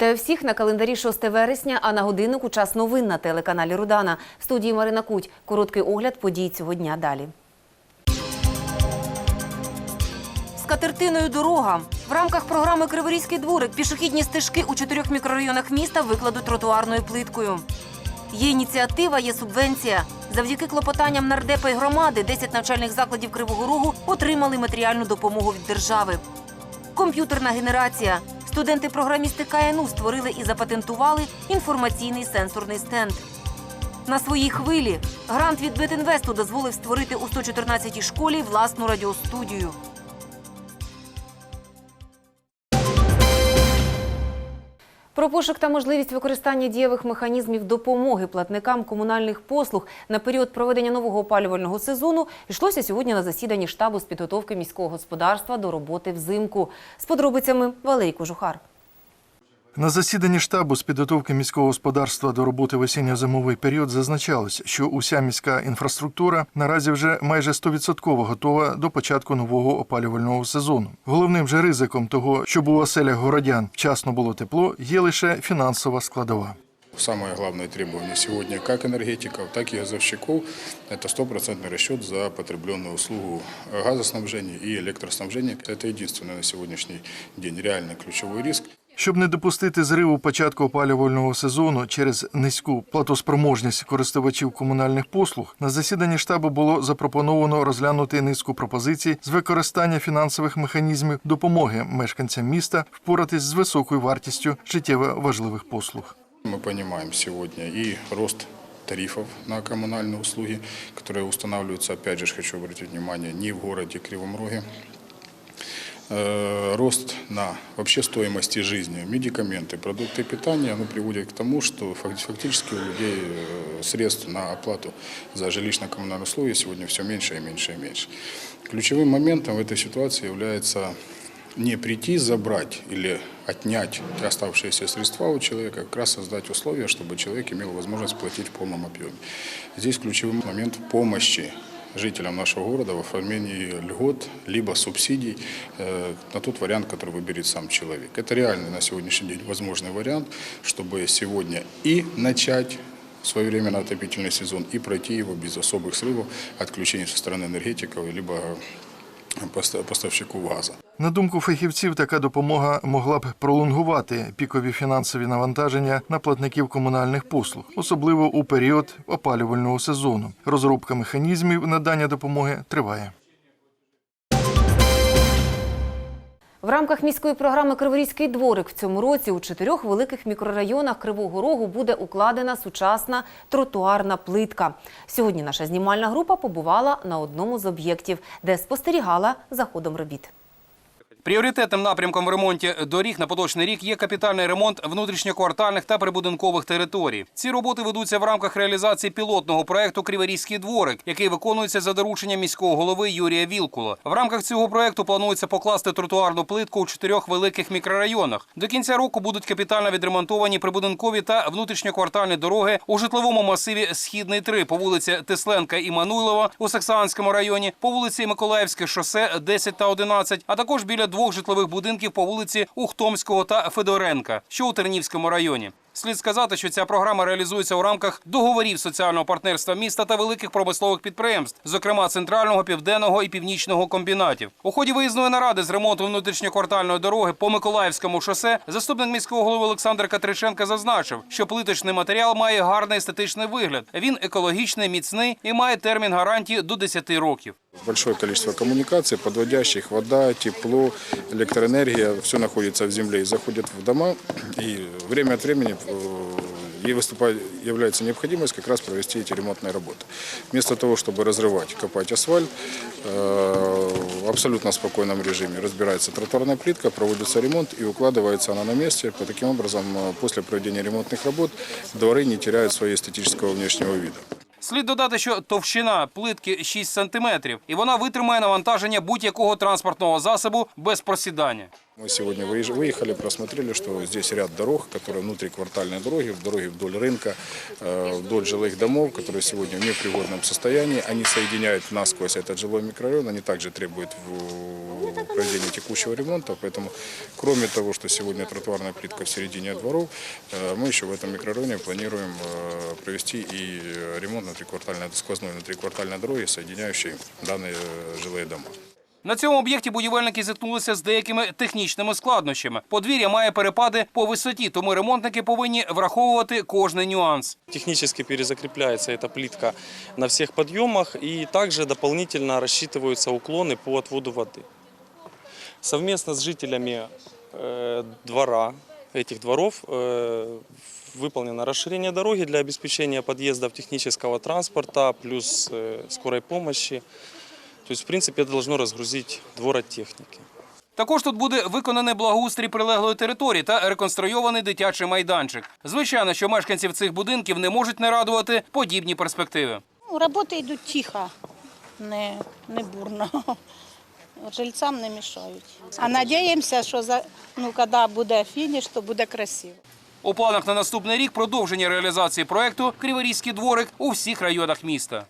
Вітаю всіх на календарі 6 вересня, а на годиннику час новин на телеканалі Рудана. В студії Марина Куть. Короткий огляд подій цього дня далі. З катертиною дорога. В рамках програми Криворізький дворик пішохідні стежки у чотирьох мікрорайонах міста викладуть тротуарною плиткою. Є ініціатива, є субвенція. Завдяки клопотанням нардепа і громади 10 навчальних закладів Кривого Рогу отримали матеріальну допомогу від держави. Комп'ютерна генерація. Студенти-програмісти КНУ створили і запатентували інформаційний сенсорний стенд. На своїй хвилі грант від Бетінвесту дозволив створити у 114-й школі власну радіостудію. Про пошук та можливість використання дієвих механізмів допомоги платникам комунальних послуг на період проведення нового опалювального сезону йшлося сьогодні на засіданні штабу з підготовки міського господарства до роботи взимку. З подробицями Валерій Кожухар. На засіданні штабу з підготовки міського господарства до роботи в осінньо-зимовий період зазначалось, що уся міська інфраструктура наразі вже майже 100% готова до початку нового опалювального сезону. Головним же ризиком того, щоб у оселях городян вчасно було тепло, є лише фінансова складова. Самое главное требование сегодня как энергетиков, так и газовщиков – это стопроцентный расчет за потребленную услугу газоснабжения и электроснабжения. Это единственный на сегодняшний день реальный ключевой риск. Щоб не допустити зриву початку опалювального сезону через низьку платоспроможність користувачів комунальних послуг, на засіданні штабу було запропоновано розглянути низку пропозицій з використання фінансових механізмів допомоги мешканцям міста впоратись з високою вартістю життєво важливих послуг. Мы понимаем сегодня и рост тарифов на коммунальные услуги, которые устанавливаются, опять же, хочу обратить внимание, не в городе Кривом Роге. Э, Рост на вообще стоимости жизни, медикаменты, продукты питания, оно приводит к тому, что фак- фактически у людей э, средств на оплату за жилищно-коммунальные услуги сегодня все меньше и меньше и меньше. Ключевым моментом в этой ситуации является не прийти, забрать или отнять оставшиеся средства у человека, как раз создать условия, чтобы человек имел возможность платить в полном объеме. Здесь ключевой момент помощи жителям нашего города в оформлении льгот либо субсидий э, на тот вариант, который выберет сам человек. Это реальный на сегодняшний день возможный вариант, чтобы сегодня и начать своевременно отопительный сезон и пройти его без особых срывов, отключений со стороны энергетиков, либо поста- газу. На думку фахівців, така допомога могла б пролонгувати пікові фінансові навантаження на платників комунальних послуг, особливо у період опалювального сезону. Розробка механізмів надання допомоги триває. В рамках міської програми Криворізький дворик в цьому році у чотирьох великих мікрорайонах Кривого Рогу буде укладена сучасна тротуарна плитка. Сьогодні наша знімальна група побувала на одному з об'єктів, де спостерігала за ходом робіт. Пріоритетним напрямком в ремонті доріг на поточний рік є капітальний ремонт внутрішньоквартальних та прибудинкових територій. Ці роботи ведуться в рамках реалізації пілотного проекту Криворізький дворик, який виконується за дорученням міського голови Юрія Вілкула. В рамках цього проекту планується покласти тротуарну плитку у чотирьох великих мікрорайонах. До кінця року будуть капітально відремонтовані прибудинкові та внутрішньоквартальні дороги у житловому масиві Східний 3 по вулиці Тесленка і Мануйлова у Саксанському районі, по вулиці Миколаївське шосе 10 та 11, а також біля двох житлових будинків по вулиці Ухтомського та Федоренка, що у Тернівському районі. Слід сказати, що ця програма реалізується у рамках договорів соціального партнерства міста та великих промислових підприємств, зокрема центрального, південного і північного комбінатів. У ході виїзної наради з ремонту внутрішньоквартальної дороги по Миколаївському шосе заступник міського голови Олександр Катриченка зазначив, що плиточний матеріал має гарний естетичний вигляд. Він екологічний, міцний і має термін гарантії до 10 років. Большое количество коммуникаций, подводящих, вода, тепло, электроэнергия, все находится в земле и заходит в дома. И время от времени э, ей выступает, является необходимость как раз провести эти ремонтные работы. Вместо того, чтобы разрывать, копать асфальт, э, в абсолютно спокойном режиме разбирается тротуарная плитка, проводится ремонт и укладывается она на месте. По таким образом, э, после проведения ремонтных работ дворы не теряют своего эстетического внешнего вида. Слід додати, що товщина плитки 6 сантиметрів, і вона витримає навантаження будь-якого транспортного засобу без просідання. Мы сегодня выезж- выехали, просмотрели, что здесь ряд дорог, которые внутриквартальные дороги, дороги вдоль рынка, э, вдоль жилых домов, которые сегодня в непригодном состоянии. Они соединяют насквозь этот жилой микрорайон, они также требуют в- проведения текущего ремонта. Поэтому, кроме того, что сегодня тротуарная плитка в середине дворов, э, мы еще в этом микрорайоне планируем э, провести и ремонт внутриквартальной, сквозной внутриквартальной дороги, соединяющей данные э, жилые дома. На цьому об'єкті будівельники зіткнулися з деякими технічними складнощами. Подвір'я має перепади по висоті, тому ремонтники повинні враховувати кожний нюанс. Технически перезакрепляется эта плитка на всех подъемах и также дополнительно рассчитываются уклоны по отводу воды. Совместно с жителями э, двора, этих дворов, э, выполнено расширение дороги для обеспечения подъездов технического транспорта плюс э, скорой помощи. То есть, в принципе, это должно разгрузить двор от техники. Також тут буде виконаний благоустрій прилеглої території та реконструйований дитячий майданчик. Звичайно, що мешканців цих будинків не можуть не радувати подібні перспективи. Ну, Роботи йдуть тихо, не, не бурно. Жильцям не мішають. А надіємося, що за, ну, коли буде фініш, то буде красиво. У планах на наступний рік продовження реалізації проекту Криворізький дворик у всіх районах міста.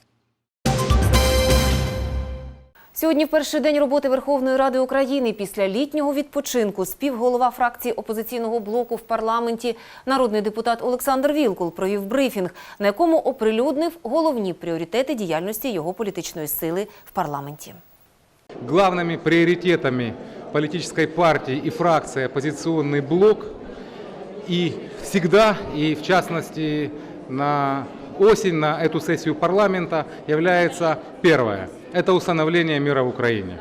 Сьогодні в перший день роботи Верховної Ради України після літнього відпочинку співголова фракції опозиційного блоку в парламенті народний депутат Олександр Вілкул провів брифінг, на якому оприлюднив головні пріоритети діяльності його політичної сили в парламенті. Главными приоритетами политической партии и фракции «Оппозиционный блок» и всегда, и в частности на осень, на эту сессию парламента является первое – это установление мира в Украине.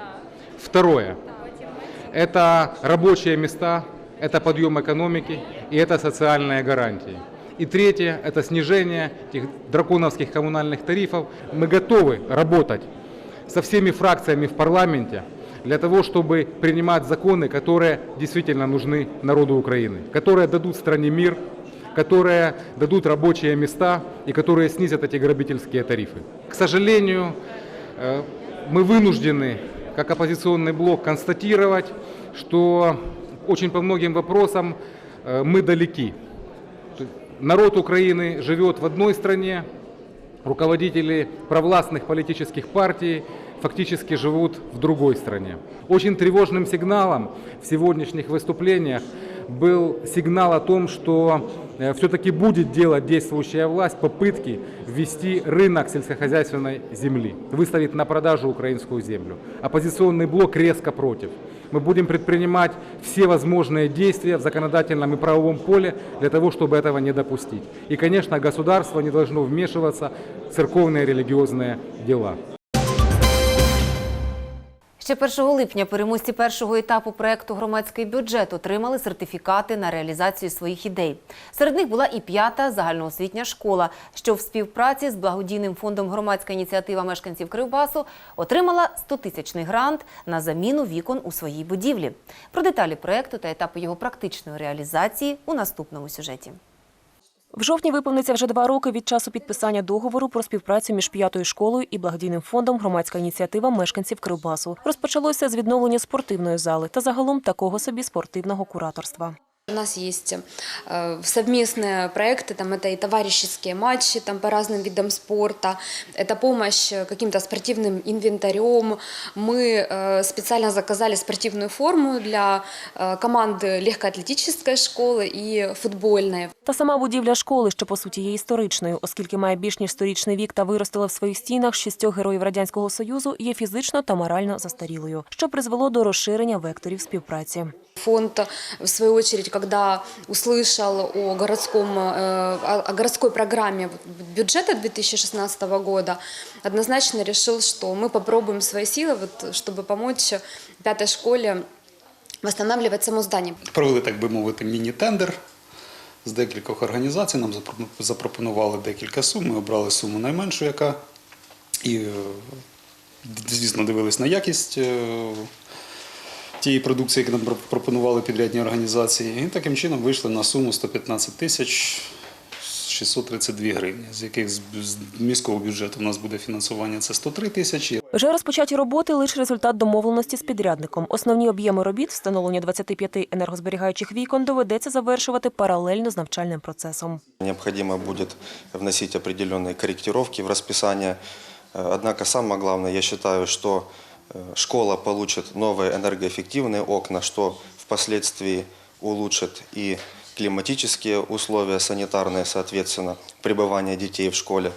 Второе – это рабочие места, это подъем экономики и это социальные гарантии. И третье – это снижение этих драконовских коммунальных тарифов. Мы готовы работать со всеми фракциями в парламенте для того, чтобы принимать законы, которые действительно нужны народу Украины, которые дадут стране мир, которые дадут рабочие места и которые снизят эти грабительские тарифы. К сожалению, мы вынуждены, как оппозиционный блок, констатировать, что очень по многим вопросам э, мы далеки. Народ Украины живет в одной стране, руководители провластных политических партий фактически живут в другой стране. Очень тревожным сигналом в сегодняшних выступлениях был сигнал о том, что все-таки будет делать действующая власть попытки ввести рынок сельскохозяйственной земли, выставить на продажу украинскую землю. Оппозиционный блок резко против. Мы будем предпринимать все возможные действия в законодательном и правовом поле для того, чтобы этого не допустить. И, конечно, государство не должно вмешиваться в церковные и религиозные дела. Ще 1 липня переможці першого етапу проекту Громадський бюджет отримали сертифікати на реалізацію своїх ідей. Серед них була і п'ята загальноосвітня школа, що в співпраці з благодійним фондом Громадська ініціатива мешканців Кривбасу отримала 100-тисячний грант на заміну вікон у своїй будівлі. Про деталі проекту та етапи його практичної реалізації у наступному сюжеті. В жовтні виповниться вже два роки від часу підписання договору про співпрацю між п'ятою школою і благодійним фондом Громадська ініціатива мешканців Кривбасу. Розпочалося з відновлення спортивної зали та загалом такого собі спортивного кураторства. У нас есть э, совместные проекты, там это и товарищеские матчи там, по разным видам спорта, это помощь э, каким-то спортивным инвентарем. Мы э, специально заказали спортивную форму для э, команды легкоатлетической школы и футбольной. Та сама будівля школи, що по суті є історичною, оскільки має більш ніж сторічний вік та виростила в своїх стінах шістьох героїв радянського союзу, є фізично та морально застарілою, що призвело до розширення векторів співпраці. Фонд, в свою очередь, когда услышал о, городском, э, о о городской программе вот бюджета 2016 года, однозначно решил, что мы попробуем свои силы, вот, чтобы помочь пятой школе восстанавливать само здание. Провели, так би мовити, міні-тендер з декількох організацій. Нам запро- запропонували декілька сум. Ми обрали суму найменшу, яка і, е, звісно, дивились на якість е, тієї продукції, яку нам про- пропонували підрядні організації. І таким чином вийшли на суму 115 тисяч з 632 гривні, з яких з з міського бюджету у нас буде фінансування це 103 тисячі, Вже розпочаті роботи лише результат домовленості з підрядником. Основні об'єми робіт, встановлення 25 енергозберігаючих вікон, доведеться завершувати паралельно з навчальним процесом. Необходимо будет вносить определенные корректировки в расписание. Э, Однако самое главное, я считаю, что э, школа получит новые энергоэффективные окна, что впоследствии улучшит и климатические условия санитарные, соответственно, пребывания детей в школе.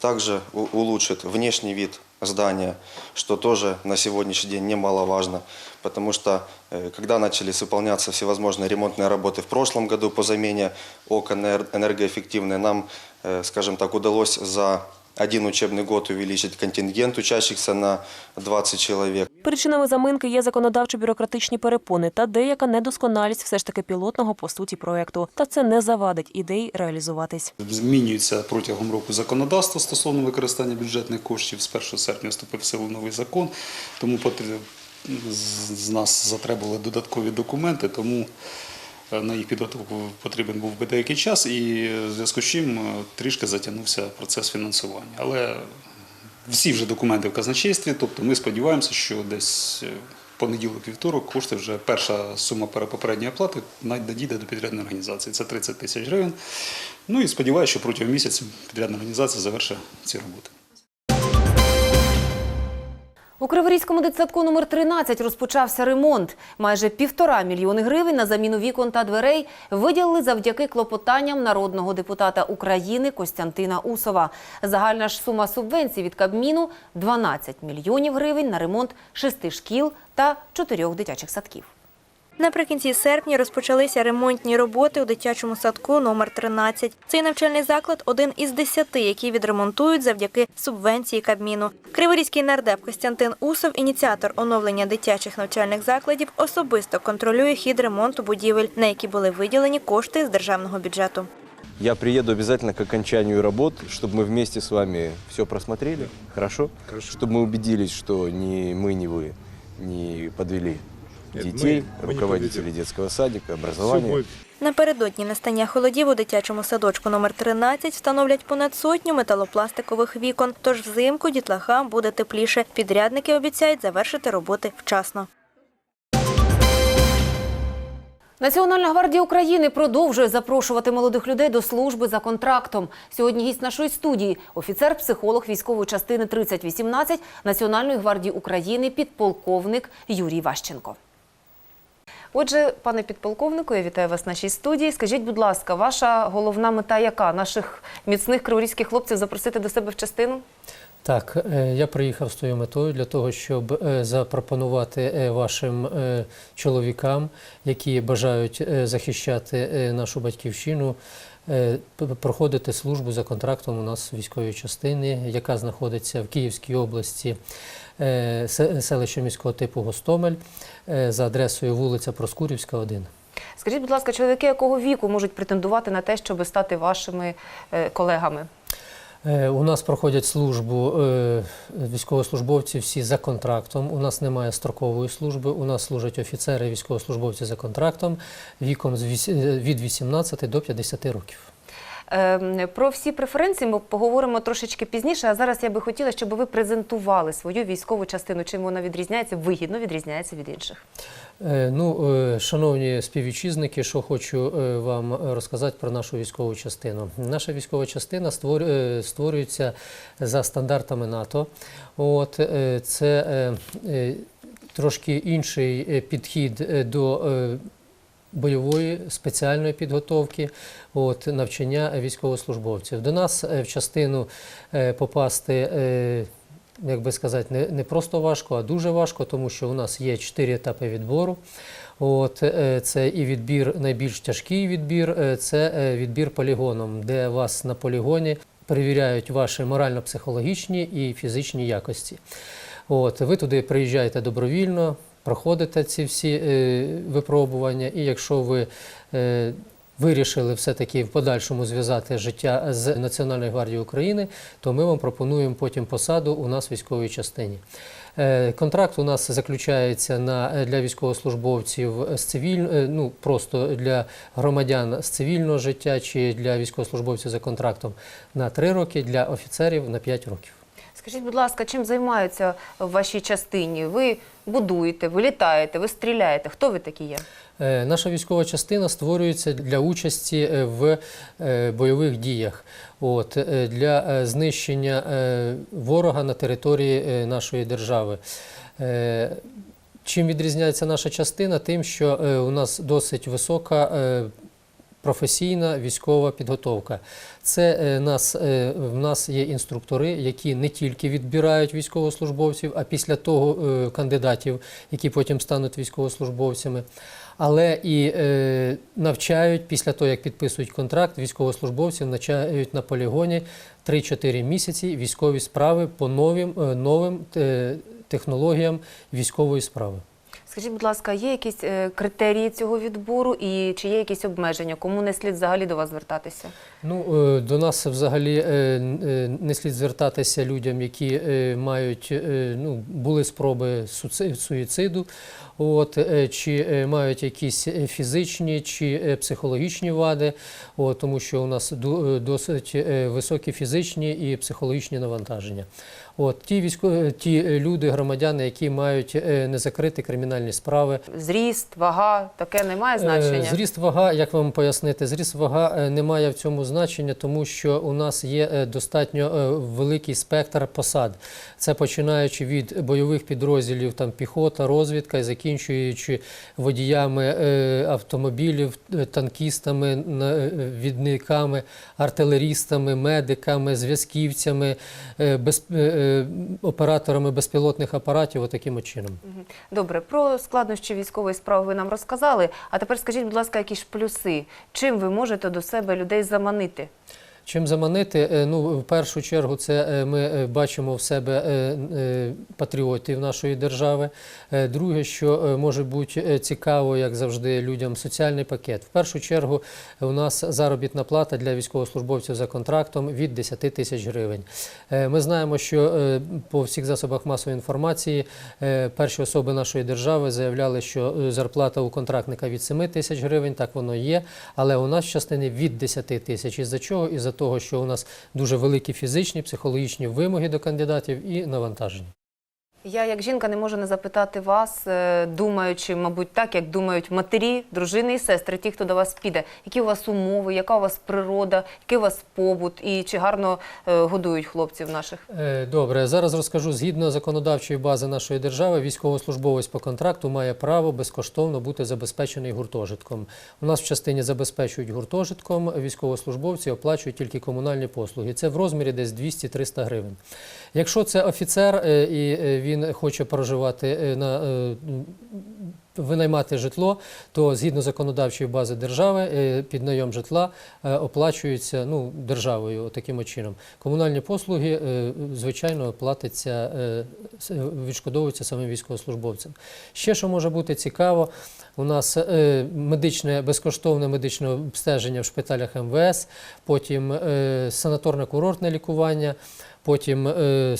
Также улучшит внешний вид здания, что тоже на сегодняшний день немаловажно, потому что э, когда начались выполняться всевозможные ремонтные работы в прошлом году по замене окон энер- энергоэффективные, нам, э, скажем так, удалось за один учебный год увеличить контингент учащихся на 20 человек. Причинами заминки є законодавчо-бюрократичні перепони та деяка недосконалість все ж таки пілотного по суті проекту. Та це не завадить ідеї реалізуватись. Змінюється протягом року законодавство стосовно використання бюджетних коштів. З 1 серпня вступив в силу новий закон, тому з з нас затребували додаткові документи, тому на їх підготовку потрібен був би деякий час, і в зв'язку з чим е, трішки затягнувся процес фінансування. Але всі вже документи в казначействі, тобто ми сподіваємося, що десь е, понеділок, вівторок кошти вже перша сума перепопередньої оплати надійде до підрядної організації. Це 30 тисяч гривень. Ну і сподіваюся, що протягом місяця підрядна організація завершить ці роботи. У Криворізькому дитсадку номер 13 розпочався ремонт. Майже півтора мільйони гривень на заміну вікон та дверей виділили завдяки клопотанням народного депутата України Костянтина Усова. Загальна ж сума субвенцій від Кабміну – 12 мільйонів гривень на ремонт шести шкіл та чотирьох дитячих садків. Наприкінці серпня розпочалися ремонтні роботи у дитячому садку номер 13. Цей навчальний заклад один із десяти, які відремонтують завдяки субвенції Кабміну. Криворізький нардеп Костянтин Усов, ініціатор оновлення дитячих навчальних закладів, особисто контролює хід ремонту будівель, на які були виділені кошти з державного бюджету. Я приеду обязательно к окончанию работ, чтобы мы вместе с вами все просмотрели, хорошо? Чтобы мы убедились, что ни мы, ни вы не подвели детей, руководителей детского садика, образования. Напередодні настання холодів у дитячому садочку номер 13 встановлять понад сотню металопластикових вікон. Тож взимку дітлахам буде тепліше. Підрядники обіцяють завершити роботи вчасно. Національна гвардія України продовжує запрошувати молодих людей до служби за контрактом. Сьогодні гість нашої студії – офіцер-психолог військової частини 3018 Національної гвардії України, підполковник Юрій Ващенко. Отже, пане підполковнику, я вітаю вас в нашій студії. Скажіть, будь ласка, ваша головна мета яка? Наших міцних криворізьких хлопців запросити до себе в частину? Так, е, я приїхав з тою метою для того, щоб е, запропонувати е, вашим чоловікам, які бажають захищати нашу батьківщину, проходити службу за контрактом у нас в військовій частині, яка знаходиться в Київській області, селище міського типу Гостомель е, за адресою вулиця Проскурівська, 1. Скажіть, будь ласка, чоловіки якого віку можуть претендувати на те, щоб стати вашими е, колегами? Е, У нас проходять службу е, військовослужбовці всі за контрактом. У нас немає строкової служби. У нас служать офіцери військовослужбовці за контрактом віком е, від 18 до 50 років. Ем, Про всі преференції ми поговоримо трошечки пізніше. А зараз я би хотіла, щоб ви презентували свою військову частину. Чим вона відрізняється, вигідно відрізняється від інших. Е, Ну, е, шановні співвітчизники, що хочу е, вам розказати про нашу військову частину. Наша військова частина створ- створюється за стандартами НАТО. От це трошки інший підхід до бойової спеціальної підготовки, от, навчання військовослужбовців. До нас е, в частину е, попасти. е, Як би сказати, не, просто важко, а дуже важко, тому що у нас є чотири етапи відбору. От, це і відбір, найбільш тяжкий відбір, це відбір полігоном, де вас на полігоні перевіряють ваші морально-психологічні і фізичні якості. От, ви туди приїжджаєте добровільно, проходите ці всі е, випробування, і якщо ви е, вирішили все-таки в подальшому зв'язати життя з Національною гвардією України, то ми вам пропонуємо потім посаду у нас в військовій частині. Е, Контракт у нас заключається на, для військовослужбовців з цивіль, ну, просто для громадян з цивільного життя чи для військовослужбовців за контрактом на 3 роки, для офіцерів на 5 років. Скажіть, будь ласка, чим займаються в вашій частині? Ви будуєте, ви літаєте, ви стріляєте. Хто ви такі є? Е, Наша військова частина створюється для участі е, в е, бойових діях, от, для знищення ворога на території нашої держави. Чим відрізняється наша частина? Тим, що у нас досить висока професійна військова підготовка. Це е, нас, е, в нас є інструктори, які не тільки відбирають військовослужбовців, а після того е, кандидатів, які потім стануть військовослужбовцями. Але і навчають після того, як підписують контракт, військовослужбовців навчають на полігоні 3-4 місяці військові справи по новим, новим технологіям військової справи. Скажіть, будь ласка, є якісь е, критерії цього відбору і чи є якісь обмеження? Кому не слід взагалі до вас звертатися? Ну, е, до нас взагалі е, не слід звертатися людям, які мають, ну, були спроби суїциду, от, чи мають якісь фізичні чи психологічні вади, от, тому що у нас досить високі фізичні і психологічні навантаження. От, ті, військові, ті е, люди, громадяни, які мають е, незакриті кримінальні справи, Зріст, вага, таке не має значення? Е, Зріст вага, як вам пояснити, зріст вага е, не має в цьому значення, тому що у нас є е, достатньо е, великий спектр посад. Це починаючи від бойових підрозділів, там піхота, розвідка, і закінчуючи водіями е, автомобілів, е, танкістами, навідниками, артилерістами, медиками, зв'язківцями, е, без, е, е, операторами безпілотних апаратів, отаким чином. Добре, про складнощі військової справи ви нам розказали. А тепер скажіть, будь ласка, якісь плюси. Чим ви можете до себе людей заманити? Чим заманити? Е, Ну, в першу чергу, це е, ми е, бачимо в себе патріотів нашої держави. Друге, що може бути цікаво, як завжди, людям соціальний пакет. В першу чергу у нас заробітна плата для військовослужбовців за контрактом від 10 тисяч гривень. Ми знаємо, що по всіх засобах масової інформації перші особи нашої держави заявляли, що зарплата у контрактника від 7 тисяч гривень, так воно є, але у нас в частині від 10 тисяч. Із-за чого? Із-за того, що у нас дуже великі фізичні, психологічні вимоги до кандидатів і навантаження. Я, як жінка, не можу не запитати вас, е, думаючи, мабуть, так, як думають матері, дружини і сестри, ті, хто до вас піде. Які у вас умови, яка у вас природа, який у вас побут і чи гарно е, годують хлопців наших? Е, Добре, зараз розкажу. Згідно законодавчої бази нашої держави, військовослужбовець по контракту має право безкоштовно бути забезпечений гуртожитком. У нас в частині забезпечують гуртожитком, військовослужбовці оплачують тільки комунальні послуги. Це в розмірі десь 200-300 гривень. Якщо це офіцер і він хоче проживати е, на е, винаймати житло, то згідно законодавчої бази держави е, під найом житла оплачується ну, державою таким чином. Комунальні послуги, звичайно, платиться, е, відшкодовуються самим військовослужбовцям. Ще що може бути цікаво, у нас медичне безкоштовне медичне обстеження в шпиталях МВС, потім санаторно-курортне лікування. Потім е, е,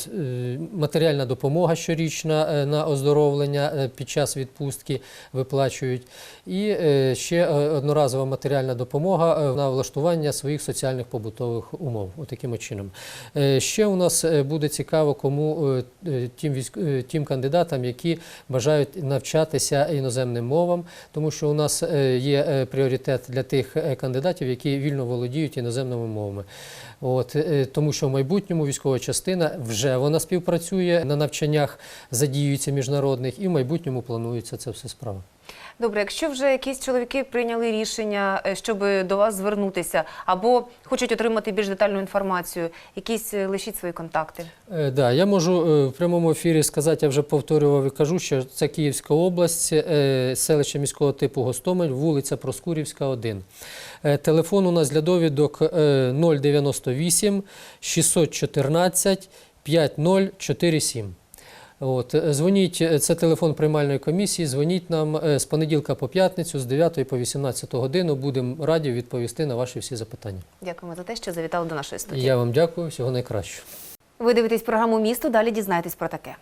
матеріальна допомога щорічна е, на оздоровлення під час відпустки виплачують. І ще одноразова матеріальна допомога на влаштування своїх соціальних побутових умов. Отаким от чином. Ще у нас буде цікаво, кому тим, тим кандидатам, які бажають навчатися іноземним мовам, тому що у нас є пріоритет для тих кандидатів, які вільно володіють іноземними мовами. От, е, тому що в майбутньому військова частина вже вона співпрацює на навчаннях, задіюється міжнародних, і в майбутньому планується це все справа. Добре, якщо вже якісь чоловіки прийняли рішення, е, щоб до вас звернутися, або хочуть отримати більш детальну інформацію, якісь е, лишіть свої контакти. Е, Да, я можу е, в прямому ефірі сказати, я вже повторював і кажу, що це Київська область, селище міського типу Гостомель, вулиця Проскурівська, 1. Е, Телефон у нас для довідок е, 098 614 5047. От, е, дзвоніть, е, це телефон приймальної комісії, дзвоніть нам е, з понеділка по п'ятницю, з 9 по 18 годину. Будемо раді відповісти на ваші всі запитання. Дякуємо за те, що завітали до нашої студії. Я вам дякую, всього найкращого. Ви дивитесь програму Місто. Далі дізнайтесь про таке.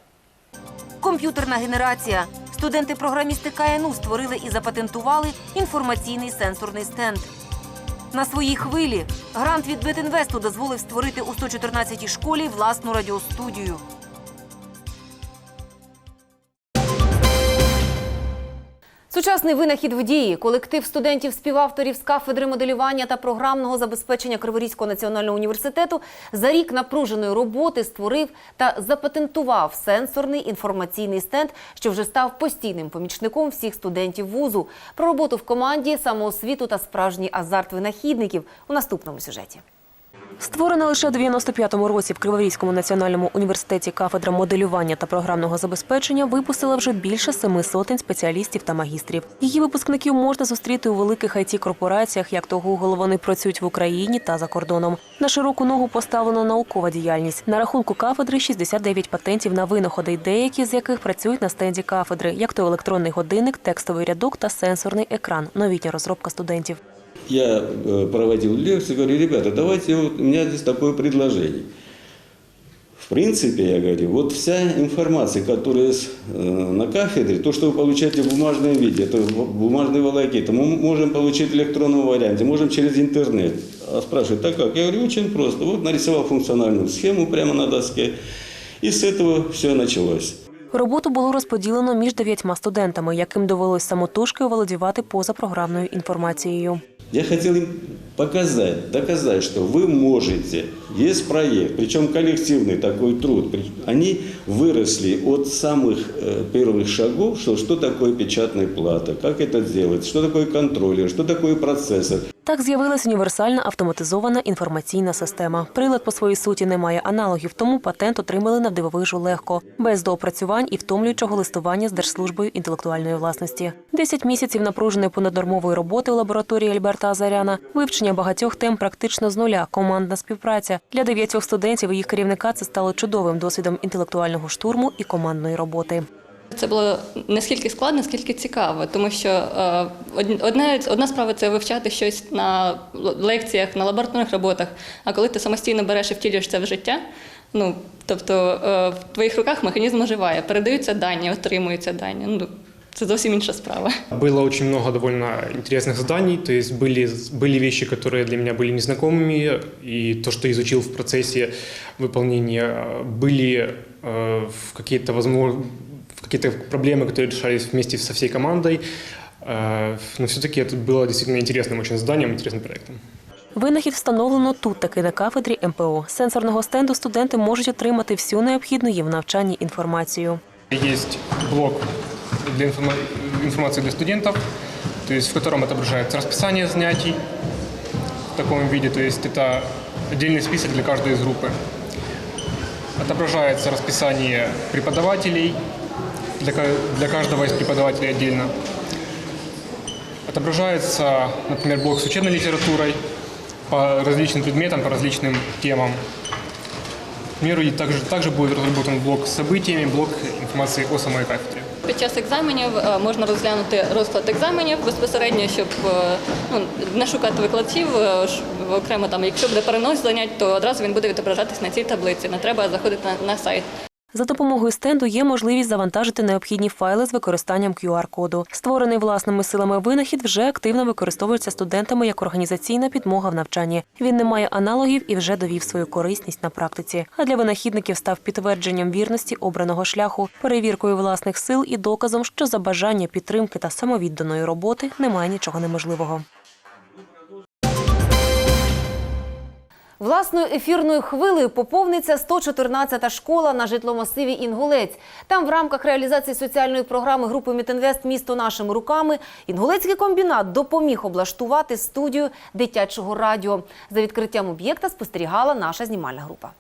Комп'ютерна генерація. Студенти-програмісти КНУ створили і запатентували інформаційний сенсорний стенд. На своїй хвилі грант від Бетінвесту дозволив створити у 114-й школі власну радіостудію. Сучасний винахід в дії. Колектив студентів-співавторів з кафедри моделювання та програмного забезпечення Криворізького національного університету за рік напруженої роботи створив та запатентував сенсорний інформаційний стенд, що вже став постійним помічником всіх студентів вузу. Про роботу в команді, самоосвіту та справжній азарт винахідників у наступному сюжеті. Створена лише у 95-му році в Криворізькому національному університеті кафедра моделювання та програмного забезпечення випустила вже більше семи сотень спеціалістів та магістрів. Її випускників можна зустріти у великих it корпораціях, як то Google вони працюють в Україні та за кордоном. На широку ногу поставлена наукова діяльність. На рахунку кафедри 69 патентів на винаходи, деякі з яких працюють на стенді кафедри, як то електронний годинник, текстовий рядок та сенсорний екран. Новітня розробка студентів. Я э, проводил лекцию, говорю, ребята, давайте, вот, у меня здесь такое предложение. В принципе, я говорю, вот вся информация, которая э, на кафедре, то, что вы получаете в бумажном виде, это бумажные волокиты, мы можем получить в электронном варианте, можем через интернет. А спрашивают, так как? Я говорю, очень просто. Вот нарисовал функциональную схему прямо на доске, и с этого все началось. Роботу було розподілено між дев'ятьма студентами, яким довелось самотужки оволодівати позапрограмною інформацією. Я хотів им показать, доказать, что вы можете. Есть проект, причем коллективный такой труд. При- Они выросли от самых э, первых шагов, что, что такое печатная плата, как это делать, что такое контроллер, что такое процессор. Так з'явилась універсальна автоматизована інформаційна система. Прилад по своїй суті не має аналогів, тому патент отримали навдивовижу легко, без доопрацювань і втомлюючого листування з Держслужбою інтелектуальної власності. Десять місяців напруженої понаднормової роботи у лабораторії Альберта Азаряна, вивчення багатьох тем практично з нуля, командна співпраця. Для дев'ятьох студентів і їх керівника це стало чудовим досвідом інтелектуального штурму і командної роботи. Це було не скільки складно, скільки цікаво, тому що е, одна, одна справа це вивчати щось на лекціях, на лабораторних роботах. А коли ти самостійно береш і втілюєш це в життя, ну тобто е, в твоїх руках механізм оживає, передаються дані, отримуються дані. Ну це зовсім інша справа. Было очень много довольно интересных заданий, то есть были, были вещи, которые для меня были незнакомыми, и то, что изучил в процессе выполнения, были э, в какие-то возможно, какие-то проблемы, которые решались вместе со всей командой, Э, но все-таки это было действительно интересным очень заданием, интересным проектом. Винахід встановлено тут, таки на кафедрі МПО. З сенсорного стенду студенти можуть отримати всю необхідну їм в навчанні інформацію. Есть блок для информа- информации для студентов, то есть в котором отображается расписание занятий в таком виде, то есть это отдельный список для каждой из группы. Отображается расписание преподавателей для, для каждого из преподавателей отдельно. Отображается, например, блок с учебной литературой по различным предметам, по различным темам. К примеру, также, также будет разработан блок с событиями, блок информации о самой кафедре. Під час екзаменів е, можна розглянути розклад екзаменів безпосередньо, щоб е, ну, не шукати викладців е, окремо там. Якщо буде перенос занять, то одразу він буде відображатись на цій таблиці. Не треба заходити на, на сайт. За допомогою стенду є можливість завантажити необхідні файли з використанням QR-коду. Створений власними силами винахід вже активно використовується студентами як організаційна підмога в навчанні. Він не має аналогів і вже довів свою корисність на практиці. А для винахідників став підтвердженням вірності обраного шляху, перевіркою власних сил і доказом, що за бажання підтримки та самовідданої роботи немає нічого неможливого. Власною ефірною хвилею поповниться 114-та школа на житломасиві Інгулець. Там в рамках реалізації соціальної програми групи Мітінвест Місто нашими руками Інгулецький комбінат допоміг облаштувати студію дитячого радіо. За відкриттям об'єкта спостерігала наша знімальна група.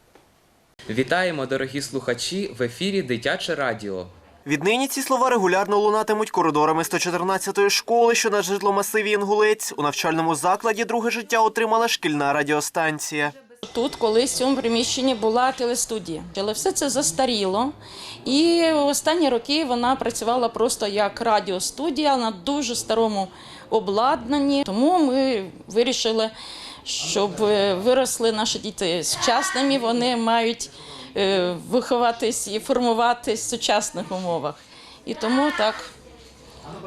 Вітаємо, дорогі слухачі! В ефірі Дитяче Радіо. Віднині ці слова регулярно лунатимуть коридорами 114-ї школи, що на житломасиві Інгулець. У навчальному закладі друге життя отримала шкільна радіостанція. Тут колись в цьому приміщенні була телестудія, але все це застаріло. І останні роки вона працювала просто як радіостудія на дуже старому обладнанні. Тому ми вирішили, щоб е, виросли наші діти сучасними, вони мають виховатись і формуватись в сучасних умовах. І тому так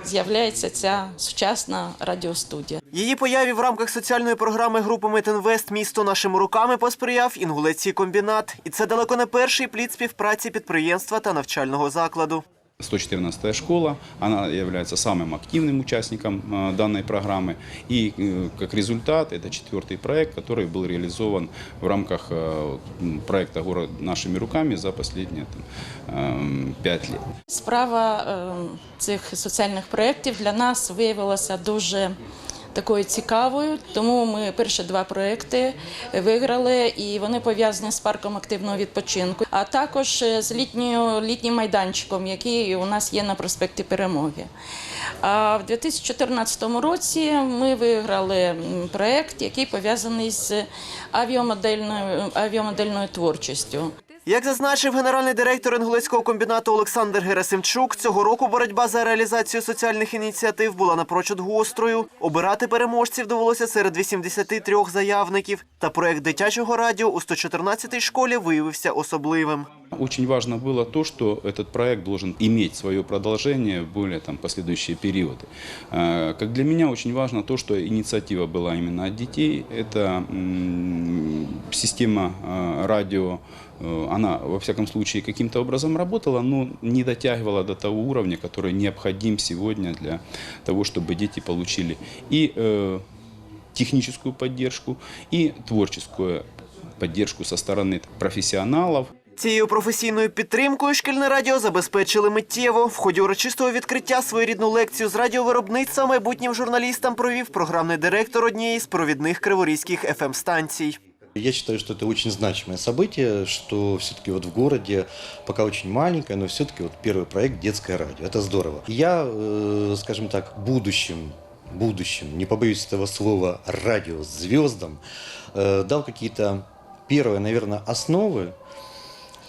з'являється ця сучасна радіостудія. Її появі в рамках соціальної програми групи Метинвест місто нашими руками посприяв інгулецький комбінат. І це далеко не перший плід співпраці підприємства та навчального закладу. 114 школа, она является самым активным участником э, данной программы. И э, как результат, это четвертый проект, который был реализован в рамках э, м, проекта «Город нашими руками» за последние там, эм, пять лет. Справа е, цих соціальних проєктів для нас виявилася дуже такою цікавою, тому ми перші два проєкти виграли, і вони пов'язані з парком активного відпочинку, а також е, з літньою, літнім майданчиком, який у нас є на проспекті Перемоги. А в 2014 році ми виграли м, проєкт, який пов'язаний з авіамодельною, авіамодельною творчістю. Як зазначив генеральний директор інгулецького комбінату Олександр Герасимчук, цього року боротьба за реалізацію соціальних ініціатив була напрочуд гострою. Обирати переможців довелося серед 83 заявників. Та проект дитячого радіо у 114-й школі виявився особливим. Очень важно было то, что этот проект должен иметь свое продолжение в более там, последующие периоды. Э, Как для меня очень важно то, что инициатива была именно от детей. Это м, система э, радио, э, она во всяком случае каким-то образом работала, но не дотягивала до того уровня, который необходим сегодня для того, чтобы дети получили и э, техническую поддержку, и творческую поддержку со стороны профессионалов. Цією професійною підтримкою шкільне радіо забезпечили миттєво. В ході урочистого відкриття своєрідну лекцію з радіовиробництва майбутнім журналістам провів програмний директор однієї з провідних криворізьких ФМ-станцій. Я считаю, что это очень значимое событие, что все-таки вот в городе, пока очень маленькое, но все-таки вот первый проект «Детское радио». Это здорово. Я, э, скажем так, будущим, будущим, не побоюсь этого слова, радиозвездам э, дал какие-то первые, наверное, основы.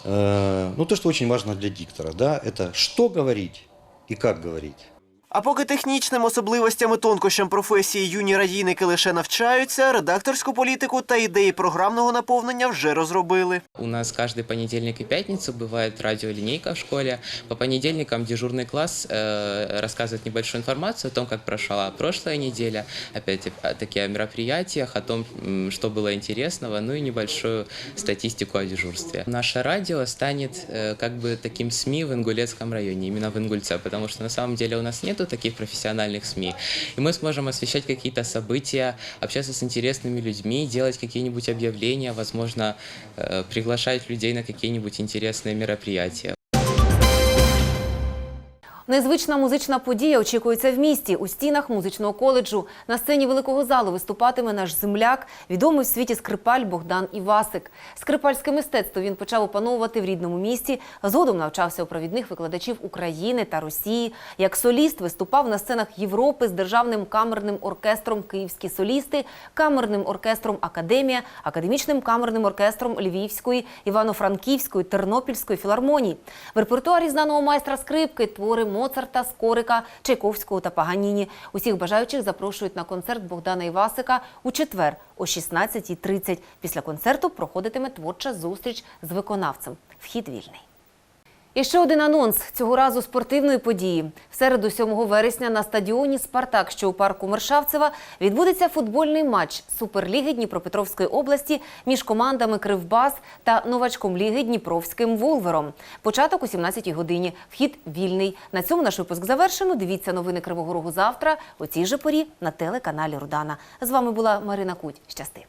Э, ну, то, что очень важно для диктора, да, это что говорить и как говорить. А поки технічним особливостям і тонкощам професії юні радійники лише навчаються, редакторську політику та ідеї програмного наповнення вже розробили. У нас каждый понедельник и пятницу бывает радиолинейка в школе. По понедельникам дежурный класс э, рассказывает небольшую информацию о том, как прошла прошлая неделя, опять-таки о мероприятиях, о том, м, что было интересного, ну и небольшую статистику о дежурстве. Наше радио станет э, как бы таким СМИ в Ингулецком районе, именно в Ингульце, потому что на самом деле у нас нету таких профессиональных СМИ. И мы сможем освещать какие-то события, общаться с интересными людьми, делать какие-нибудь объявления, возможно, э, приглашать людей на какие-нибудь интересные мероприятия. Незвична музична подія очікується в місті у стінах музичного коледжу. На сцені великого залу виступатиме наш земляк, відомий в світі скрипаль Богдан Івасик. Скрипальське мистецтво він почав опановувати в рідному місті. Згодом навчався у провідних викладачів України та Росії. Як соліст виступав на сценах Європи з державним камерним оркестром Київські солісти, камерним оркестром Академія, академічним камерним оркестром Львівської, Івано-Франківської, Тернопільської філармонії. В репертуарі знаного майстра скрипки твори Моцарта, Скорика, Чайковського та Паганіні. Усіх бажаючих запрошують на концерт Богдана Івасика у четвер о 16.30. Після концерту проходитиме творча зустріч з виконавцем. Вхід вільний. І ще один анонс цього разу спортивної події. В середу 7 вересня на стадіоні Спартак, що у парку Мершавцева, відбудеться футбольний матч Суперліги Дніпропетровської області між командами Кривбас та новачком ліги Дніпровським Волвером. Початок о 17-й годині. Вхід вільний. На цьому наш випуск завершено. Дивіться новини Кривого Рогу завтра у цій же порі на телеканалі Рудана. З вами була Марина Куть. Щасти.